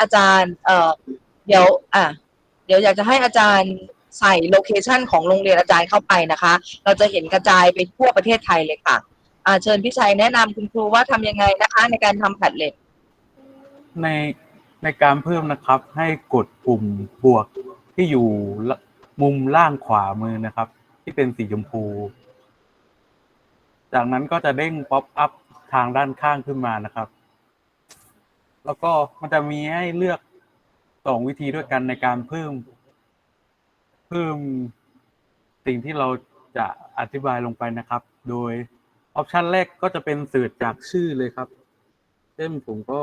อาจารย์เอ่อเดี๋ยวอะเดี๋ยวอยากจะให้อาจารย์ใส่โลเคชันของโรงเรียนอาจารย์เข้าไปนะคะ เราจะเห็นกระจายไปทั่วประเทศไทยเลยค่ะอ่าเชิญพี่ชัยแนะนำคุณครูว่าทำยังไงนะคะ ในการทำแพดเล็ตในในการเพิ่มนะครับ ให้กดปุ่มบวกที่อยู่ละมุมล่างขวามือนะครับ ที่เป็นสีชมพู จากนั้นก็จะเด้งป๊อปอัพทางด้านข้างขึ้นมานะครับ แล้วก็มันจะมีให้เลือกสองวิธีด้วยกันในการเพิ่ม เพิ่มสิ่งที่เราจะอธิบายลงไปนะครับ โดยออปชันแรกก็จะเป็นสื่อจากชื่อเลยครับ เช่นผมก็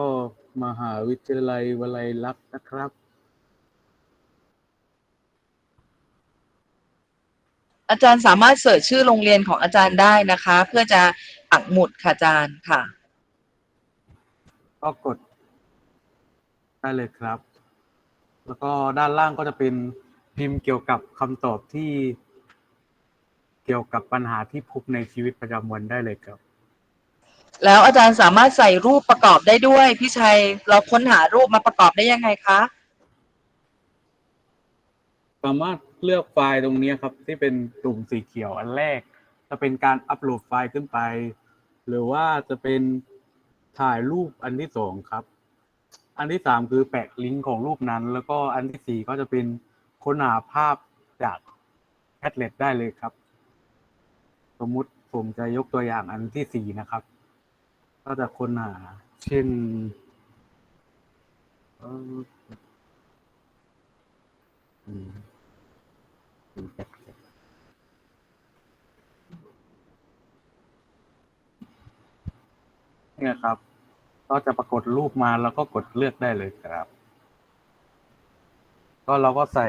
มหาวิทยาลัยวลัยลักษณ์นะครับ อาจารย์สามารถเสิร์ชชื่อโรงเรียนของอาจารย์ได้นะคะ เพื่อจะปักหมุดค่ะอาจารย์ค่ะ ก็กด ได้เลยครับ แล้วก็ด้านล่างก็จะเป็นพิมพ์เกี่ยวกับคำตอบที่เกี่ยวกับปัญหาที่พบในชีวิตประจำวันได้เลยครับ แล้วอาจารย์สามารถใส่รูปประกอบได้ด้วย พี่ชัยเราค้นหารูปมาประกอบได้ยังไงคะ สามารถเลือกไฟล์ตรงนี้ครับ ที่เป็นตุ่มสีเขียวอันแรก จะเป็นการอัปโหลดไฟล์ขึ้นไป หรือว่าจะเป็นถ่ายรูปอันที่สองครับ อันที่สามคือแปะลิงก์ของรูปนั้น แล้วก็อันที่สี่ก็จะเป็นค้นหาภาพจากแพทเล็ตได้เลยครับ สมมุติผมจะยกตัวอย่างอันที่สี่นะครับ ก็จะค้นหา เช่นอืมเนี่ยครับ ก็จะปรากฏรูปมาแล้วก็กดเลือกได้เลยครับ ก็เราก็ใส่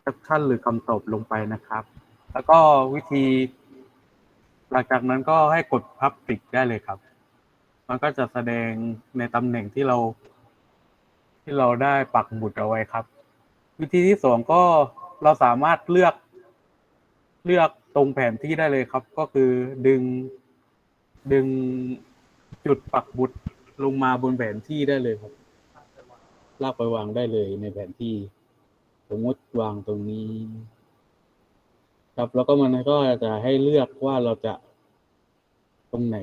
แคปชั่นหรือคำตอบลงไปนะครับ แล้วก็วิธี หลังจากนั้นก็ให้กดพับปิดได้เลยครับ มันก็จะแสดงในตำแหน่งที่เรา ที่เราได้ปักหมุดเอาไว้ครับ วิธีที่สองก็เราสามารถเลือกเลือกตรงแผนที่ได้เลยครับ ก็คือดึง ดึงจุดปักหมุดลงมาบนแผนที่ได้เลยครับ ลากไปวางได้เลยในแผนที่ สมมติวางตรงนี้ ครับแล้วก็มันก็จะให้เลือกว่าเราจะตรงไหน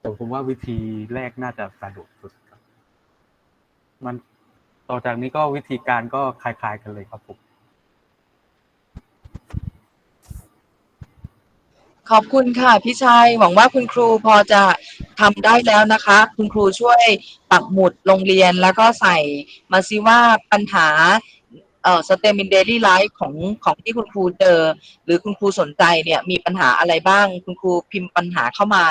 แต่ผมว่าวิธีแรกน่าจะสะดวกสุดครับ มันต่อจากนี้ก็วิธีการก็คล้ายๆกันเลยครับผม ขอบคุณค่ะพี่ชัย หวังว่าคุณครูพอจะทำได้แล้วนะคะ คุณครูช่วยปักหมุดโรงเรียนแล้วก็ใส่มาซิว่าปัญหาเอ่อสเตมินเดลี่ไลฟ์ของของที่คุณครูเจอ หรือคุณครูสนใจเนี่ยมีปัญหาอะไรบ้าง คุณครูพิมพ์ปัญหาเข้ามา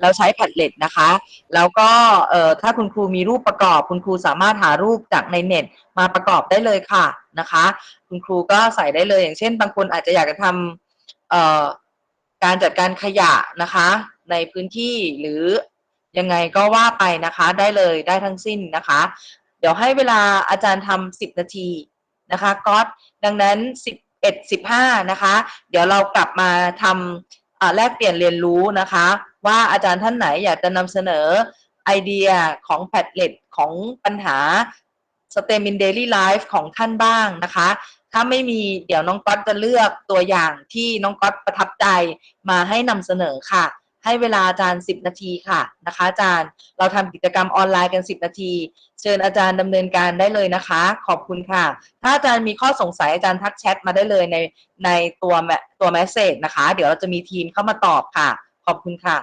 แล้วใช้แพดเล็ตนะคะ แล้วก็เอ่อถ้าคุณครูมีรูปประกอบ คุณครูสามารถหารูปจากในเน็ตมาประกอบได้เลยค่ะนะคะ คุณครูก็ใส่ได้เลยอย่างเช่น บางคนอาจจะอยากจะทำเอ่อ การจัดการขยะนะคะ ในพื้นที่หรือยังไงก็ว่าไปนะคะ ได้เลยได้ทั้งสิ้นนะคะ เดี๋ยวให้เวลาอาจารย์ทำสิบนาทีนะคะก๊อตดังนั้นสิบเอ็ดสิบห้านะคะ เดี๋ยวเรากลับมาทำอ่าแลกเปลี่ยนเรียนรู้นะคะ ว่าอาจารย์ท่านไหนอยากจะนำเสนอไอเดียของแพดเล็ตของปัญหา STEM in Daily Life ของท่านบ้างนะคะ ถ้าไม่มีเดี๋ยวน้องก๊อตจะเลือกตัวอย่างที่น้องก๊อตประทับใจมาให้นำเสนอค่ะ ให้เวลาอาจารย์ 10 นาทีค่ะนะคะ อาจารย์เราทำกิจกรรมออนไลน์กัน 10 นาที เชิญอาจารย์ดำเนินการได้เลยนะคะ ขอบคุณค่ะ ถ้าอาจารย์มีข้อสงสัยอาจารย์ทักแชทมาได้เลยในในตัวแมตัวแมสเซจนะคะ เดี๋ยวเราจะมีทีมเข้ามาตอบค่ะ ขอบคุณค่ะ